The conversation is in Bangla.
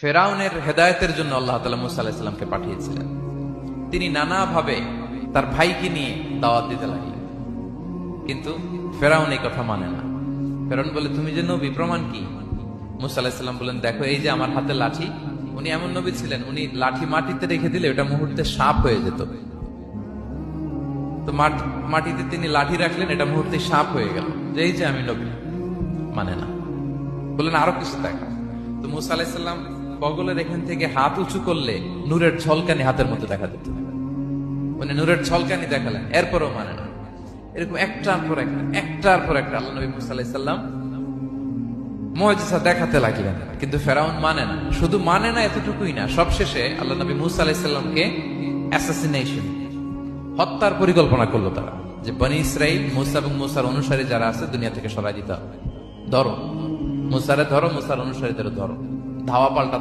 ফেরাউনের হেদায়েতের জন্য আল্লাহ তালা মুসা আলাহিসাল্লামকে পাঠিয়েছিলেন। তিনি নানাভাবে তার ভাইকে নিয়ে দাওয়াত দিতে লাগলেন। কিন্তু ফেরাউন এই কথা মানে না। ফেরাউন বলে, তুমি যে নবী, প্রমাণ কি? মুসা আলাহিসাল্লাম বলেন, দেখো, এই যে আমার হাতে লাঠি, উনি এমন নবী ছিলেন, উনি লাঠি মাটিতে রেখে দিলে ওটা মুহূর্তে সাপ হয়ে যেত। তো মাটিতে তিনি লাঠি রাখলেন, এটা মুহূর্তে সাপ হয়ে গেল। যে এই যে আমি নবী মানে না। বললেন আরও কিছু দেখা। তো মুসা আলাহিসাল্লাম বগলের এখান থেকে হাত উঁচু করলে নূরের ঝলকানি হাতের মধ্যে দেখা যেত উনি নূরের ঝলকানি দেখালেন, এরপরও মানে না। এরকম একটার পর একটা, একটার পর একটা আল্লাহ নবী মুসা আলাহিসাল্লাম মজা দেখাতে লাগলেন। কিন্তু ফেরাউন মানে না। শুধু মানে না, এতটুকুই না। সবশেষে আল্লাহ নবী মুসা আলাহিসাল্লামকে অ্যাসাসিনেশন হত্যার পরিকল্পনা করল তারা যে বনি ইসরাইল, মুসা এবং মুসার অনুসারী যারা আছে, দুনিয়া থেকে সরাই দিতে হবে। ধরো, মুসারে ধরো, মুসার অনুসারীদের ধরো। ধাওয়া পাল্টা